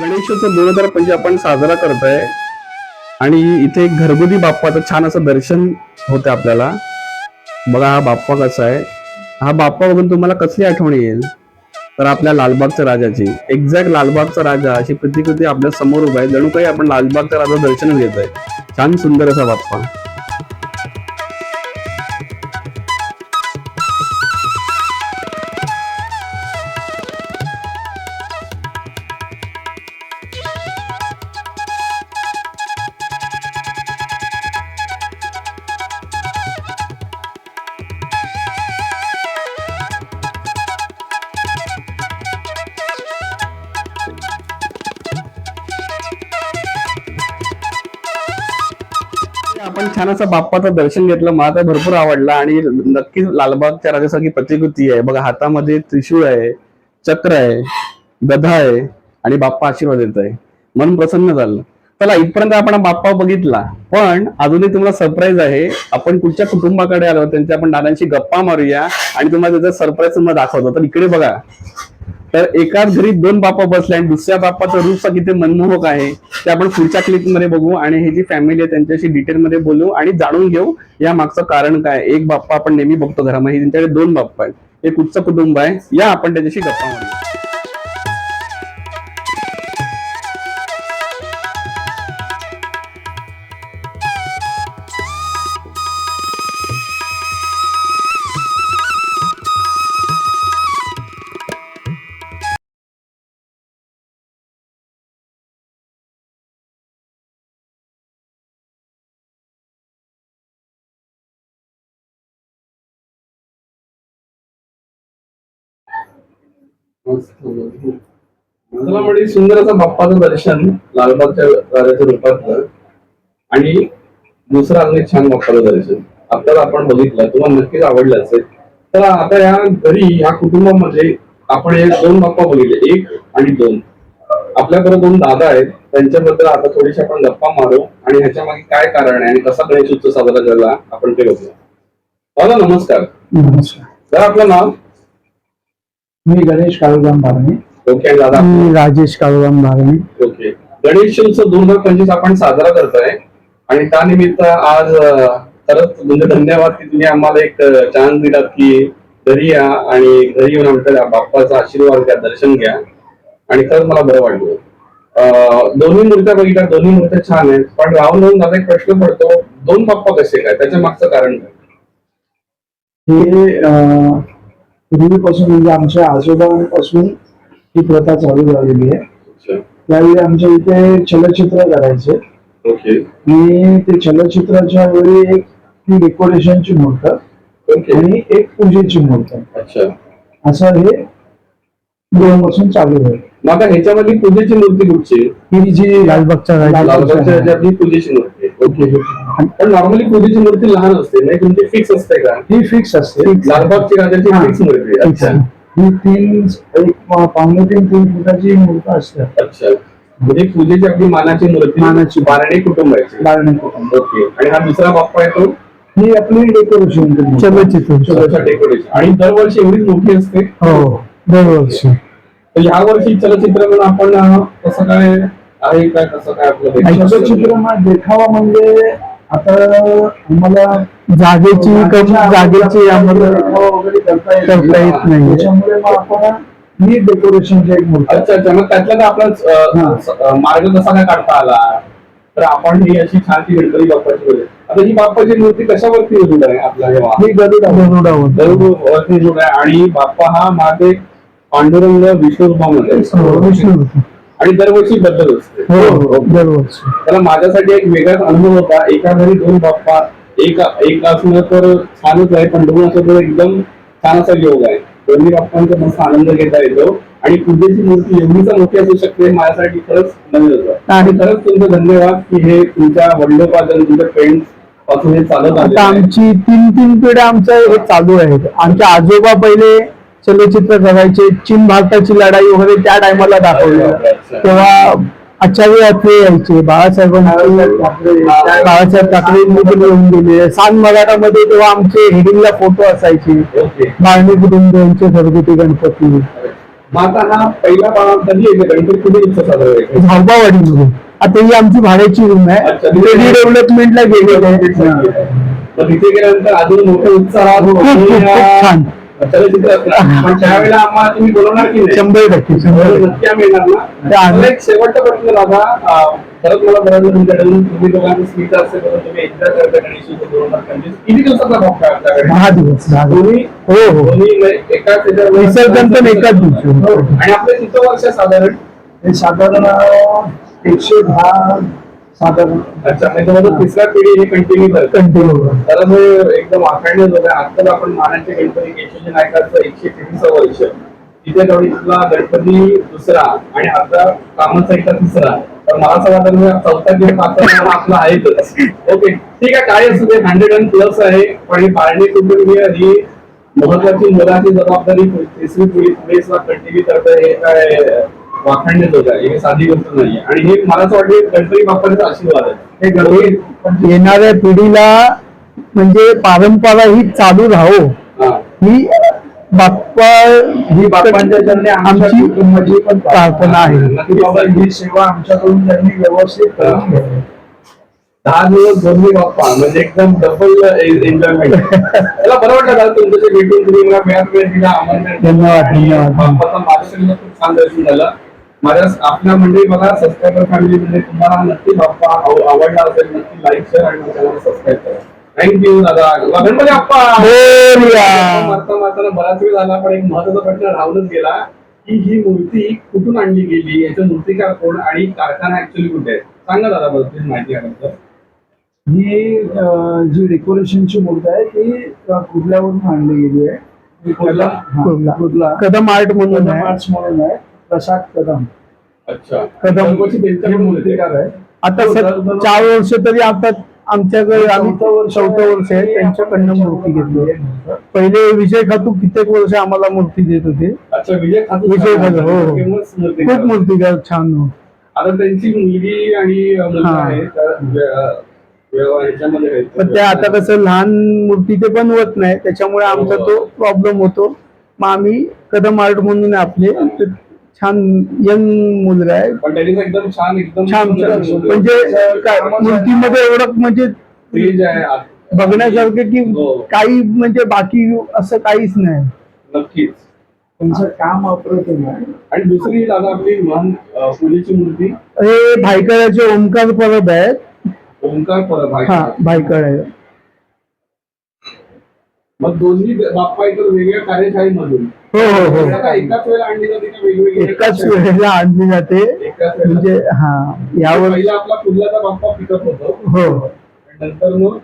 गणेशोत्सव दोन हजार पंचवीस आपण साजरा करतोय. आणि इथे एक घरगुती बाप्पाचं छान असं दर्शन होतं आपल्याला. बघा हा बाप्पा कसा आहे. हा बाप्पा बघून तुम्हाला कसली आठवण येईल? तर आपल्या लालबागच्या राजाची. एक्झॅक्ट लालबागचा राजा अशी प्रतिकृती आपल्यासमोर उभा आहे. जणू काही आपण लालबागचा राजा दर्शन घेत आहे छान सुंदर असा बाप्पा. छान बाप्पाचं दर्शन घेतलं मला तर भरपूर आवडला आणि नक्कीच लालबागच्या राजासारखी प्रतिकृती आहे. बघा हातामध्ये त्रिशूळ आहे चक्र आहे गधा आहे आणि बाप्पा आशीर्वाद देत आहे. मन प्रसन्न झालं. चला इथपर्यंत आपण बाप्पा बघितला. पण अजूनही तुम्हाला सरप्राईज आहे आपण कुठच्या कुटुंबाकडे आलो त्यांच्या आपण दादांशी गप्पा मारूया आणि तुम्हाला त्याचा सरप्राईज तुम्हाला दाखवतो. तर इकडे बघा. तर एकाच घरी दोन बाप्पा बसले आणि दुसऱ्या बाप्पाचं रूप किती मनमोहक आहे ते आपण पुढच्या क्लिकमध्ये बघू आणि हे जी फॅमिली आहे त्यांच्याशी डिटेल मध्ये बोलू आणि जाणून घेऊ या मागचं कारण काय. एक बाप्पा आपण नेहमी बघतो घरामध्ये त्यांच्याकडे दोन बाप्पा आहेत. हे कुठचं कुटुंब आहे. या आपण त्याच्याशी गप्पा मारू चला म्हणजे सुंदर असं बाप्पाचं दर्शन लालबागच्या राजाच्या रूपातलं आणि दुसरं एक छान बाप्पाचं दर्शन. आपल्याला आपण बघितलं तुम्हाला नक्कीच आवडलं असेल. तर आता या घरी या कुटुंबामध्ये आपण हे दोन बाप्पा बघितले एक आणि दोन. आपल्याबरोबर दोन दादा आहेत त्यांच्याबद्दल आता थोडीशी आपण गप्पा मारू आणि ह्याच्या मागे काय कारण आहे आणि कसा गणेश उत्सव साजरा झाला आपण ते बघूया. दादा नमस्कार. नमस्कार. तर आपलं नाव? मी गणेश काळूराम भारणे ओके आणि दादा. मी राजेश काळूराम भारणे ओके. गणेशोत्सव दोन हजार पंचवीस आपण साजरा करतोय. आणि त्यानिमित्त आज अं, खरंच म्हणजे धन्यवाद की तुम्ही आम्हाला एक चान्स दिलात की घरी या आणि घरी येऊन आमच्या बाप्पाचा आशीर्वाद घ्या दर्शन घ्या. आणि खरंच मला बरं वाटलं. अं, दोन्ही मूर्त्या बघितल्या दोन्ही मूर्त्या छान आहेत. पण राहून राहून माझा एक प्रश्न पडतो दोन बाप्पा कसे काय? त्याच्या मागचं कारण काय? हे अं, पूर्वीपासून म्हणजे आमच्या आजोबांपासून ही प्रथा चालू झालेली आहे. अच्छा. त्यावेळी आमच्या इथे चलचित्र करायचे. ओके. आणि ते चलचित्राच्या वेळी एक ती डेकोरेशनची मूर्त आणि एक पूजेची मूर्त. अच्छा. असं हे दोन पासून चालू आहे. मग आता ह्याच्यामध्ये पूजेची मूर्ती कुठची? ही जी लालबागच्या पूजेची मूर्ती. नॉर्मली पूजेची मूर्ती लहान असते नाही तुमची फिक्स असते का? ही फिक्स असते. लालबागची राजाची. फिक्स मूर्ती आहे. अच्छा. ही तीन एक पावणे तीन तीन फुटाची मूर्त असते. अच्छा. म्हणजे पूजेची आपली मानाची मूर्ती. मानाची. बारणे कुटुंबाची बारणे कुटुंब. ओके. आणि हा दुसरा बाप्पा आहे तो? ही आपली डेकोरेशन चलचित्र डेकोरेशन आणि दरवर्षी एवढीच मोठी असते? हो दरवर्षी. तर ह्या वर्षी चलचित्र म्हणून आपण कसं काय आहे काय कसं काय आपलं देखावा म्हणजे आता आम्हाला जागेची जागेची आम्हाला करता येत नाही. त्याच्यामुळे मग आपण डेकोरेशनची एक मूर्ती अच्छा अच्छा. मग त्यातला तर आपला मार्ग कसा काय काढता आला? तर आपण ही अशी छानशी गणपती बाप्पाची आता ही बाप्पाची मूर्ती कशावरती उभी आहे आपल्या जेव्हा ही गरुड आहे. आणि बाप्पा हा मागे पांडुरंग विष्णुरूपामध्ये. हो, विष्णू आणि दरवर्षी बदलत असते. हो हो, दरवर्षी. तर माझ्यासाठी एक वेगळाच अनुभव होता. एका घरी दोन बाप्पा एक एक असणं तर छानच आहे पण दोन असं तर एकदम छान असा योग आहे. दोन्ही बाप्पांचा मस्त आनंद घेता येतो. आणि पूजेची मूर्ती एवढीच मोठी असू शकते माझ्यासाठी खरंच नवीन होतं. आणि खरंच तुमचं धन्यवाद की हे तुमच्या वडिलोपार्जन तुमच्या फ्रेंड्सपासून हे चालत. आमची तीन तीन पिढ्या आमचं हे चालू आहेत. आमचे आजोबा पहिले चलचित्र करायचे चीन भारताची लढाई वगैरे त्या टायमाला दाखवलं. तेव्हा आचार्य अत्रे यायचे बाळासाहेबांचे बाळासाहेब ठाकरेंनी पण येऊन गेले. सान मराठामध्ये तेव्हा आमचे हेडिंगला फोटो असायचे. मारणी कुटुंब यांचे घरगुती गणपती. मग आता हा ही आमची भाड्याची रूम आहे. रिडेव्हलपमेंटला गेलेली. आहे तिथे गेल्यानंतर अजून मोठ्या उत्साहात शंभर टक्के शेवटचा प्रश्न दादा. परत मला तुमच्याकडून तुम्ही तुम्ही एकदा करता गणेश किती दिवसाचा भाग दहा दिवस दोन्ही हो हो. एकाच विसर्जन पण एकाच दिवशी. हो. आणि आपले किती वर्ष साधारण? साधारण एकशे दहा साधारण. अच्छा म्हणजे तिसऱ्या पिढी हे कंटिन्यू कंटिन्यू तर हे एकदम होतं आजकाल आपण मानाचे गणपती केशवजी नायकाचं एकशे वर्ष. तिथे गणपतीला गणपती दुसरा आणि आता कामाचा एका तिसरा. तर मला असं वाटतं की चौथा किंवा पाचवा आपला ओके ठीक आहे काय असू दे. हंड्रेड अँड प्लस आहे. पण ही पाळणे कुटुंबीय ही महत्वाची मुलाची जबाबदारी तिसरी पिढी पुढे कंटिन्यू करतं हे काय वाखाणण्यात होत आहे हे साधी गोष्ट नाही आणि हे मला असं वाटतं गणपती बाप्पाचा आशीर्वाद आहे. हे गणपती येणाऱ्या पिढीला म्हणजे परंपरा ही चालू राहो. हा. बाप्पा ही बाप्पांच्या आमच्या आमची कुटुंबाची पण प्रार्थना आहे. की बाबा ही सेवा आमच्याकडून त्यांनी व्यवस्थित करून दहा दिवस दोन्ही बाप्पा म्हणजे एकदम डबल एन्जॉयमेंट मला बरं वाटलं तुमच्याशी भेटून. तुम्ही मला वेळात वेळ दिला आमंत्रण धन्यवाद, धन्यवाद. बाप्पाचा माझ्याकडनं खूप छान दर्शन झालं. माझ्या आपल्या मंडळी बघा सबस्क्रायबर फॅमिली म्हणजे तुम्हाला नक्की बाप्पा आव- आवडला असेल नक्की लाईक शेअर आणि चॅनल सबस्क्राईब करा. थँक्यू दादा. गणपती बोलूया. मारता मारताना बराच वेळ झाला पण एक महत्त्वाचा प्रश्न राहूनच गेला की ही मूर्ती कुठून आणली गेली? याचं मूर्तिकार कोण आणि कारखाना ऍक्च्युली कुठे आहे सांगा दादा प्लीज माहिती आहे ही जी डेकोरेशनची मूर्ती आहे ती कुर्ल्यावरून आणली गेली आहे? कुर्ला? कुर्ला. कुर्ला कदम आर्ट आर्ट्स म्हणून आहे. प्रसाद कदम. अच्छा. कदम- दरवर्षी हे त्यांच्याकडे मूर्तिकार आहे. आता स- चार वर्ष तरी आता आमच्याकडे आम्ही चौथं वर्ष चौथं वर्ष आहे त्यांच्याकडनं मूर्ती घेतली पहिले विजय खातू कित्येक वर्ष आम्हाला मूर्ती देत होते. अच्छा विजय खातू विजय खातू, हो, हो. मूर्तिकार. खूप मूर्तिकार छान हो. आता त्यांची मुलगी आणि अ, मुलगा हा. आहे तर वे- वे- ह्याच्यामध्ये आहेत. पण ते आता कसं लहान मूर्ती ते बनवत नाही त्याच्यामुळे आमचा तो प्रॉब्लेम होतो. मग आम्ही कदम आर्ट म्हणून आहे आपले ते छान यंग मुलगा आहे. पण एकदम छान एकदम छान म्हणजे काय मूर्तीमध्ये एवढं म्हणजे आहे. बघण्यासारखं की हो. काही म्हणजे बाकी असं काहीच नाही. नक्कीच. त्यांचं काम अप्रतिम आहे. आणि दुसरी दादा आपली महान अ, फुलीची मूर्ती. हे भायकळ्याचे ओमकार परब आहेत. ओंकार परब आहे. हा भायकळ आहे मग दोन्ही बाप्पा इतर वेगळ्या कार्यशाळेमधून. हो हो हो. एकाच वेळेला आणली जाते का वेगवेगळी? एकाच वेळेला आणली जाते. म्हणजे हा यावर पहिला आपला फुलाचा बाप्पा पिकअप होतो. हो. नंतर मग.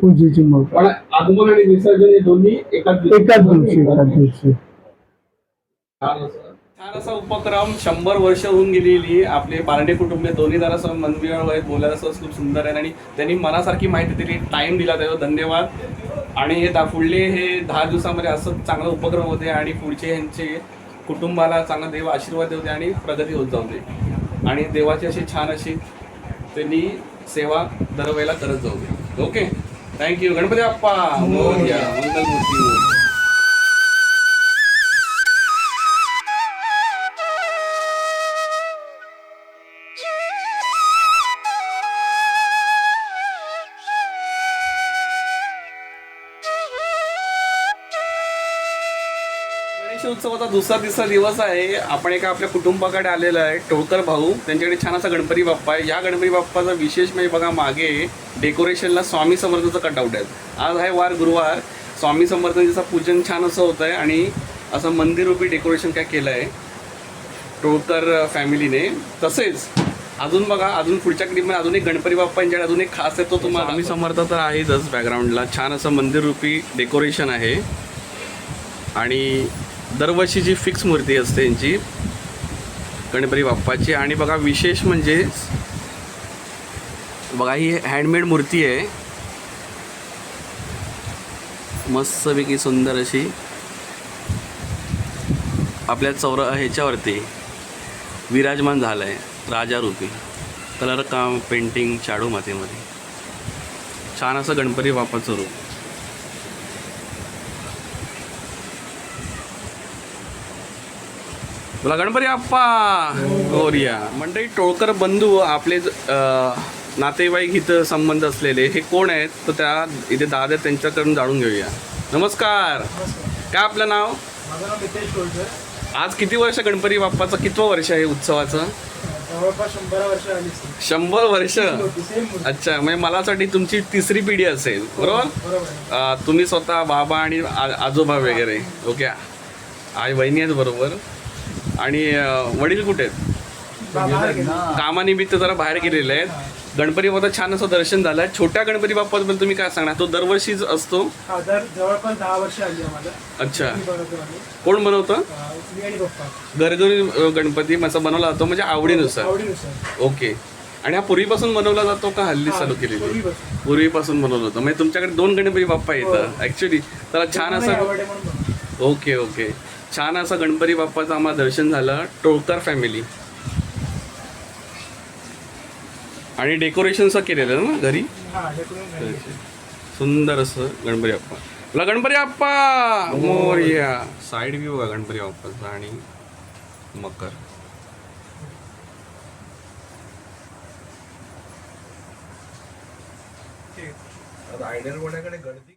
पूजेची मूर्ती. पण आगमन आणि विसर्जन हे दोन्ही एकाच एकाच दिवशी एकाच दिवशी. छान असा उपक्रम शंभर वर्ष होऊन गेलेली आपले बारडे कुटुंबीय दोन्ही जरा असं मनमिळाव आहेत. बोलायला असं खूप सुंदर आहेत. आणि त्यांनी मनासारखी माहिती दिली. टाइम दिला त्याचा. धन्यवाद. आणि हे दा पुढले हे दहा दिवसामध्ये असं चांगला उपक्रम होते. आणि पुढचे यांचे कुटुंबाला चांगला देव आशीर्वाद देऊ दे आणि प्रगती होत जाऊ दे. आणि देवाची अशी छान अशी त्यांनी सेवा दरवेळेला करत जाऊ दे. Okay thank you Ganpati Bappa. Mangalmurti. Ganesh उत्सवाचा दुसरा तिसरा दिवस आहे. आपण एका आपल्या कुटुंबाकडे आलेला आहे टोळकर भाऊ. त्यांच्याकडे छान असा गणपती बाप्पा आहे. या गणपती बाप्पाचा विशेष म्हणजे बघा मागे डेकोरेशनला स्वामी समर्थाचं कटआउट आहे. आज आहे वार गुरुवार. स्वामी समर्थांचं पूजन छान असं होतं आहे आणि असं मंदिररूपी डेकोरेशन काय केलं आहे. टोळकर फॅमिलीने तसेच अजून बघा अजून पुढच्या क्लिपमध्ये अजून एक गणपती बाप्पा यांच्याकडे अजून एक खास आहे तो तुम्हाला. आम्ही समर्थ तर आहेच बॅकग्राऊंडला छान असं मंदिररूपी डेकोरेशन आहे. आणि दरवर्षी जी फिक्स मूर्ती असते यांची गणपती बाप्पाची. आणि बघा विशेष म्हणजे बघा ही हँडमेड मूर्ती आहे. मस्तपैकी सुंदर अशी. आपल्या चौर ह्याच्यावरती विराजमान झालं आहे राजारूपी. कलर काम पेंटिंग शाडू मातीमध्ये. छान असं गणपती बाप्पाचं रूप. बोला गणपती आप्पा गोरिया. मंडळी टोळकर बंधू आपले नातेवाईक इथं संबंध असलेले हे कोण आहेत? तर त्या इथे दादा त्यांच्याकडून जाणून घेऊया. नमस्कार. काय आपलं नाव? आज किती वर्ष गणपती बाप्पाचं कितवं वर्ष आहे उत्सवाचं? शंभर वर्ष अच्छा म्हणजे मला वाटतं तुमची तिसरी पिढी असेल बरोबर? तुम्ही स्वतः बाबा आणि आजोबा वगैरे ओके? आई बहिणी आहेत बरोबर? आणि वडील कुठे आहेत? कामानिमित्त जरा बाहेर गेलेले आहेत. गणपती बाप्पा छान असं दर्शन झालं. छोट्या गणपती बाप्पाबद्दल तुम्ही काय सांगणार? तो दरवर्षीच असतो. हा जवळपास दहा वर्ष आली आम्हाला. अच्छा. कोण बनवतं? अं, गणपती असा बनवला जातो म्हणजे आवडीनुसार. ओके. आणि हा पूर्वीपासून बनवला जातो का हल्ली चालू केलेली? पूर्वीपासून. बनवलं होतं म्हणजे तुमच्याकडे दोन गणपती बाप्पा येतं ऍक्च्युली त्याला छान असं आहे. Okay okay. छान असं गणपती बाप्पाचं आम्हाला दर्शन झालं. टोळकर फॅमिली आणि डेकोरेशनचं केलेलं ना घरी? हा. सुंदर असं गणपती बाप्पा. बोला गणपती बाप्पा! मोरया. साईड व्ह्यू बघा गणपती बाप्पाचा आणि मकर. आयडल वड्याकडे गर्दी